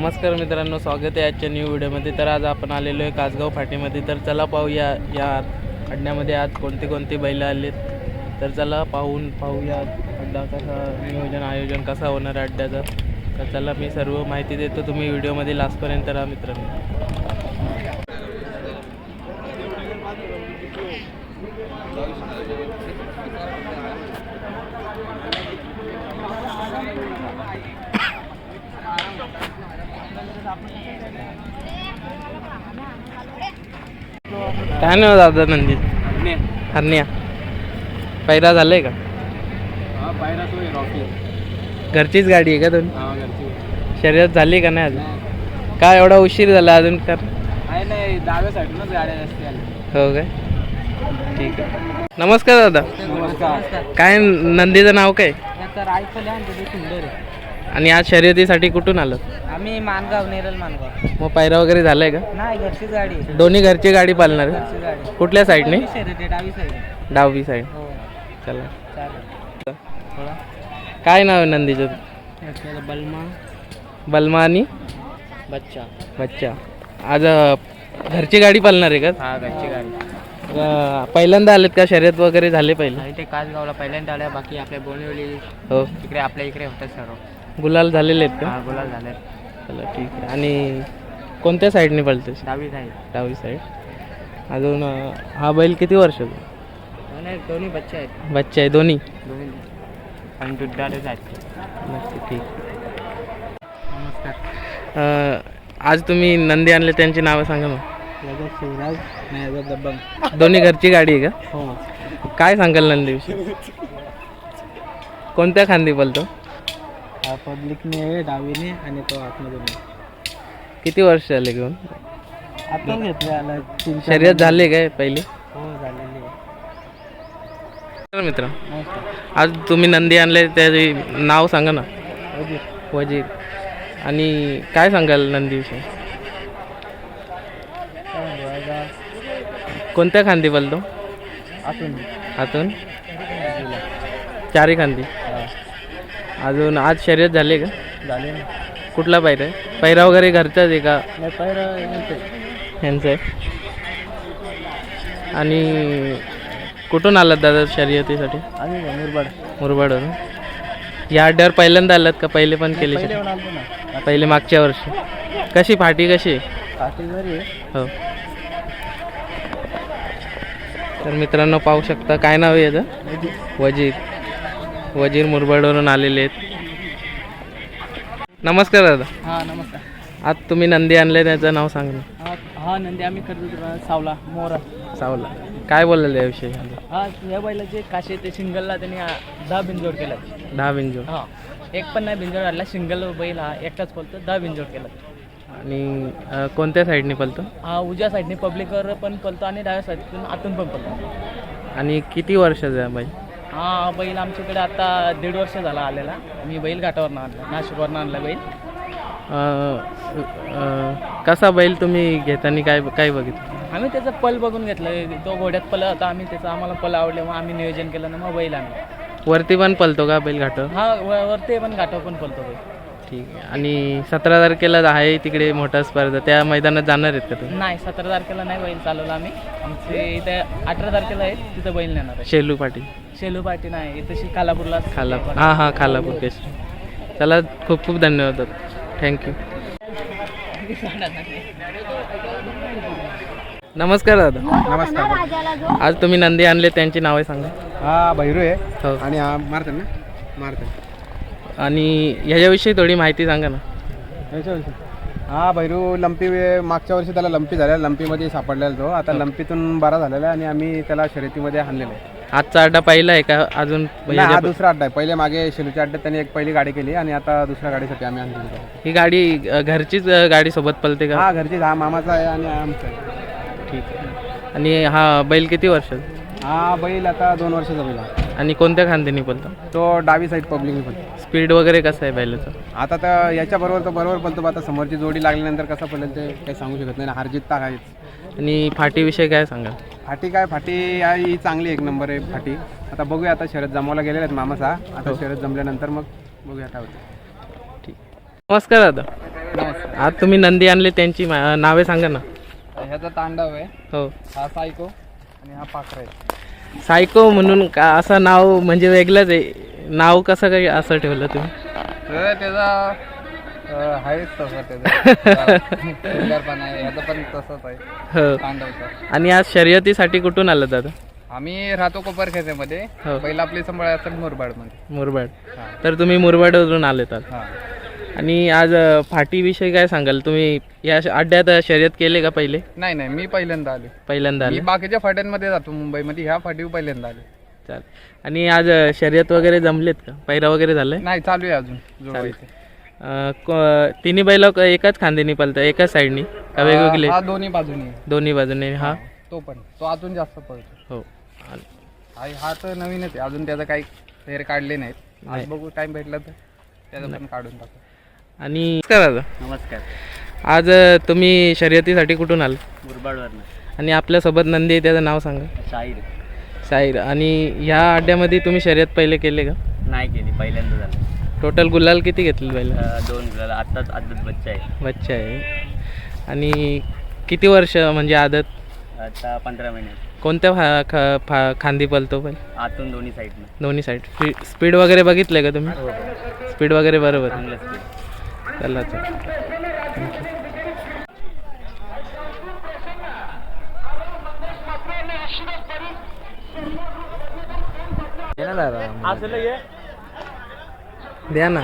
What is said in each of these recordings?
नमस्कार मित्रांनो स्वागत आहे आजच्या न्यू व्हिडिओमध्ये तर आज आपण आलेलो आहे कासगाव फाटीमध्ये. तर चला पाहूया या खड्ड्यामध्ये आज कोणते कोणते बैल आलेत. तर चला पाहून पाहूया अड्डा कसा नियोजन आयोजन कसा होणार आहे अड्ड्याचं. तर चला मी सर्व माहिती देतो. तुम्ही व्हिडिओमध्ये लास्टपर्यंत राहा मित्रांनो. काय नाव दादा नंदी. हरण्या. पैरा झालाय का? घरचीच गाडी आहे का दोन? शर्यत झाली का नाही अजून? काय एवढा उशीर झाला अजून कर नाही नाही हो काय? ठीक आहे. नमस्कार दादा. नमस्कार. काय नंदीचं नाव काय? आणि आज शर्यतीसाठी कुठून आलं? आम्ही मानगाव नेरल मानगाव. मग पैरा वगैरे झालाय का? नाही घरचीच गाडी आहे. दोन्ही घरची गाडी पालणार घरची गाडी कुठल्या साईडने डावी आहे साईड डावी साईड हो. चला. चालेल. थोडा काय नाव आहे नंदीचं? बलमा. बलमा आणि? बच्चा. बच्चा. आज अं, घरची गाडी पालणार आहे का? हा घरची गाडी. अं, पहिल्यांदा आलेत का? शर्यत वगैरे झाले पहिले? ते कासगावला पहिल्यांदा आल्या बाकी आपल्या बोनिवली हो. इकडे आपल्या इकडे होतात सर्व. गुलाल झालेले आहेत का? हा गुलाल झाले चला ठीक आहे. आणि कोणत्या साईडने पळते डावी साईड. डावी साईड. अजून अं, हा बैल किती वर्षाचा नाही दोन्ही बच्चे आहेत. बच्चा आहे दोन्ही? दोन्ही. आणि दुधारेच आहेत नक्की ठीक. नमस्कार. अं, आज तुम्ही नंदी आणले त्यांची नावं सांगा मग शिवराज दबंग दोन्ही घरची गाडी आहे का? हो. काय सांगाल नंदीविषयी? कोणत्या खांदी बोलतो हा पब्लिकने आहे डावीने आणि तो आतमधून आहे. किती वर्ष झाले घेऊन? आता घेतले आला तीन चार शर्यत झाली काय पहिली? हो झालेली आहे. तर मित्र. नमस्कार. आज तुम्ही नंदी आणले त्याचे नाव सांगा ना. अजय वजीर. आणि काय सांगाल नंदीविषयी? काय म्हणतो याचा कोणत्या खांदी बोलतो? आतून. हातून चारी खांदी. अजून आज शर्यत झाली का? झाले ना. कुठला पैरा आहे? पैरा वगैरे घरचाच आहे का? नाही म्हणते ह्यांचं आहे. आणि कुठून आलात दादा शर्यतीसाठी? आम्ही का मुरबाड. मुरबाडवरून. या अड्ड्यावर पहिल्यांदा आलात का? पहिले पण केले पहिले शर्यत? येऊन आलतो ना. पहिले मागच्या वर्षी. कशी फाटी कशी आहे? काठी घरी आहे. हो. तर मित्रांनो पाहू शकता. काय नाव आहे याचं? वजीर वजीर मुरबाडवरून आलेले आहेत. नमस्कार दादा. हा नमस्कार. आज तुम्ही नंदी आणले त्याचं नाव सांग ना. हा नंदी आम्ही खरेदी सावला मोरा. सावला. काय बोललेलं याविषयी? हा या बैलाचे काशे ते सिंगलला त्यांनी दहा बिनजोड केला. दहा बिंजो हा एक पण नाही बिनजोड आला सिंगल बैल हा एकटाच पळतो दहा बिनजोड केला. आणि कोणत्या साईडने पलतो हा उजव्या साईडने पब्लिकवर पण पळतो आणि डाव्या साईडतून आतून पण पळतो. आणि किती वर्षाचा आहे बाई हा बैल आमच्याकडे आता दीड वर्ष झाला आलेला. मी बैल घाटावरनं आणला नाशिकवरनं आणला बैल. अं, कसा बैल तुम्ही घेताना काय काय बघितलं? आम्ही त्याचा पल बघून घेतलं. तो घोड्यात पल होता आम्ही त्याचा आम्हाला पल आवडले मग आम्ही नियोजन केलं ना मग बैल आणला. वरती पण पलतो का बैल घाटावर हा व- वरती पण घाटावर पण पळतो बैल. ठीक आहे. आणि सतरा तारखेला आहे तिकडे मोठा स्पर्धा. त्या मैदानात जाणार आहेत का तुम्ही? नाही सतरा तारखेला नाही बैल चालवला आम्ही. आमचे इथे अठरा तारखेला आहे तिथं बैल नेणार आहे शेलू पाटील. शेलू पाटी नाही इथं कालापूरला खाला हां हां खालापूर केसरी चला खूप खूप धन्यवाद थँक्यू नमस्कार दादा. नमस्कार. आज तुम्ही नंदी आणले त्यांची नावे सांगा. हा भैरू आहे. हो. आणि हा मारतात ना? मारतात. आणि ह्याच्याविषयी थोडी माहिती सांगा ना. हा भैरू लंपी मागच्या वर्षी त्याला लंपी झालेला लंपीमध्ये सापडलेला तो. आता लंपीतून बरा झालेला आहे आणि आम्ही त्याला शर्यतीमध्ये आणलेलं आहे. आजचा अड्डा पहिला आहे का? अजून हा दुसरा अड्डा आहे. पहिले मागे शेलूच्या अड्ड्यात त्यांनी एक पहिली गाडी केली आणि आता दुसऱ्या गाडीसाठी आम्ही आणलेली आहे. ही गाडी अ, घरचीच अ, गाडी सोबत पलते का? हा घरची हा मामाचा आहे आणि हा आमचा आहे. ठीक आहे. आणि हा बैल किती वर्षाचा हा बैल आता दोन वर्षाचा बैल आहे. आणि कोणत्या खांद्याने पलतो? तो डावी साईड पब्लिक पण स्पीड वगैरे कसं आहे बैलाचं? आता तर याच्या बरोबर तर बरोबर पळतो आता समोरची जोडी लागल्यानंतर कसं पडेल ते काही सांगू शकत नाही ना. हारजीत तर आहेच. आणि फाटीविषयी काय सांगा फाटी काय? फाटी आहे ही चांगली एक नंबर आहे फाटी. आता बघूया आता शरद जमवायला गेलेले आहेत मामासा. आता शरद जमल्यानंतर मग बघूया काय होतं. ठीक. नमस्कार दादा. नमस्कार. आज तुम्ही नंदी आणले त्यांची मा- नावे सांगा ना. ह्याचा तांडव आहे. हो. हा सायको आणि हा पाखरा आहे सायको म्हणून का असं नाव म्हणजे वेगळंच आहे. नाव कसं काही असं ठेवलं तुम्ही? त्याचा आहेच तसा त्याचा. सुंदरपणा आहे ह्याचा पण तसंच आहे. हो. आणि आज शर्यतीसाठी कुठून आलं दादा? आम्ही राहतो कोपरखेत्यामध्ये हो. पहिला आपली संभाळ असतात मुरबाडमध्ये. मुरबाड. हा. तर तुम्ही मुरबाडवरून आलेत आज. हा. आणि आज अ, फाटीविषयी काय सांगाल? तुम्ही या श- अड्ड्यात शर्यत केले का पहिले? नाही नाही मी पहिल्यांदा आले. पहिल्यांदा मी आले. बाकीच्या फाट्यांमध्ये जातो मुंबईमध्ये. ह्या फाटी पहिल्यांदा आले. चाल आणि आज अ, शर्यत वगैरे जमलेत का? पैरा वगैरे झालाय? नाही चालू आहे अजून जुळवायचे अ, को- तिन्ही बैल एकाच खांद्यानी पळतात एकाच साईडनी? का वेगवेगळे? हा दोन्ही बाजूनी. आहे. दोन्ही बाजूने हा? तो पण तो अजून जास्त पळतो हो. आणि- हा हा तर नवीनच आहे अजून त्याचं काही फेर काढले नाहीत. नाही. आज बघू टाइम भेटला तर त्याचं पण काढून टाकू. आणि नमस्कार दादा. नमस्कार. आज अ, तुम्ही शर्यतीसाठी कुठून आल मुरबाडवरनं. आणि आपल्यासोबत नंदी आहे त्याचं नाव सांगा. शाहीर. साईर आणि ह्या अड्ड्यामध्ये तुम्ही शर्यत पहिले केले का? नाही केली पहिल्यांदा झालं. टोटल गुलाल किती घेतले पहिले दोन गुलाल आत्ताच आदत बच्चा आहे. बच्चा आहे. आणि किती वर्ष म्हणजे आदत? आता पंधरा महिने. कोणत्या फा खा फा खांदी पलतो पण आतून दोन्ही साईडनं दोन्ही साईड स्पी स्पीड वगैरे बघितलं का तुम्ही? स्पीड वगैरे बरोबर. चांगलं स्पीड चला चला. द्या ना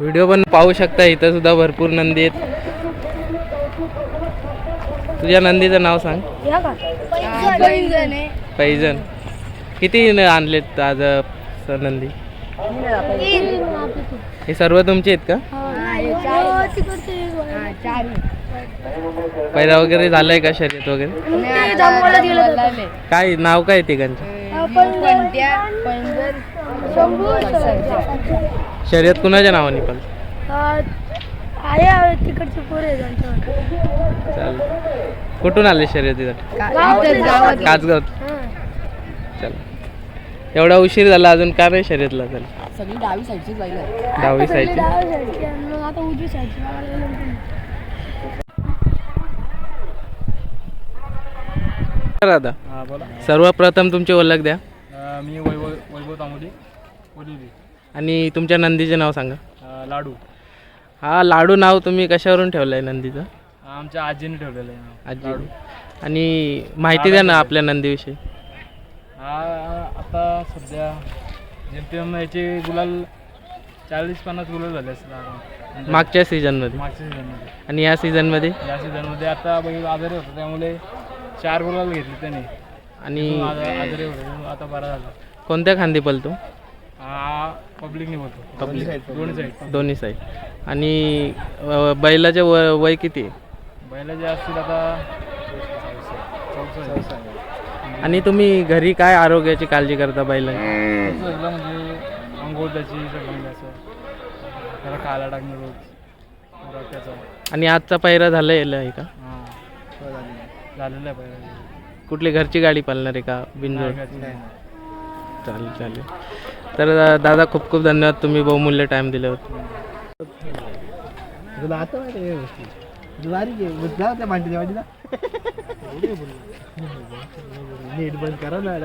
व्हिडिओ पण पाहू शकता इथं सुद्धा भरपूर नंदी आहेत तुझ्या नंदीचं नाव सांग पैजण किती आणलेत आज नंदी हे सर्व तुमचे आहेत का पैरा वगैरे झालंय का शर्यत वगैरे? काय नाव काय तिघांचं? शर्यत कुणाच्या नावाने पण? आहे तिकडचे पोरे त्यांच्यावर चालेल. कुठून आले शर्यतीसाठी काचगाव चल. एवढा उशीर झाला अजून का नाही शर्यतला चल सगळी डावी साईडची. डाव्या साईडची आता उजवी साईडची. दादा. हा बोला. सर्वप्रथम तुमची ओळख द्या. मी वैभव वैभव तांबोली वडिली आणि तुमच्या नंदीचे नाव सांगा. लाडू. हा लाडू नाव तुम्ही कशावरून ठेवलं आहे नंदीचं? आमच्या आजीने ठेवलेलं आहे आजी. आणि माहिती द्या ना आपल्या नंदीविषयी. हा आता सध्या जेमतेम याचे गुलाल चाळीस पन्नास गुलाल झाले असतील मागच्या सीझनमध्ये मागच्या सीझनमध्ये आणि या सीझनमध्ये या सीझनमध्ये आता बैल आजारी होता त्यामुळे चार गुलाल घेतले त्याने. आणि आजा- आजारी होता त्यामुळे आता बरा झाला. कोणत्या खांदी पलतो हा पब्लिकने बोलतो Public. दोन्ही साईड. दोन्ही साईड. आणि अ, बैलाचे वय वय किती? आहे? बैलाचे असतील आता आणि तुम्ही घरी काय आरोग्याची काळजी करता बैलांची? म्हणजे अंघोळ त्याची सगळी असं. त्याला खायला टाकणं रोज त्याचा आणि आजचा पैरा झालेला आहे का? झालेलं आहे पहिला कुठली घरची गाडी पालणार आहे का? बिनजोड? चालेल चालेल. तर अ, दादा खूप खूप धन्यवाद. तुम्ही बहुमूल्य टाईम दिले होते तुला आता माहिती आहे गोष्टी? तुला भारी आहे. मग जा त्या मांडीच्या वाडीला नीट बंद करा ना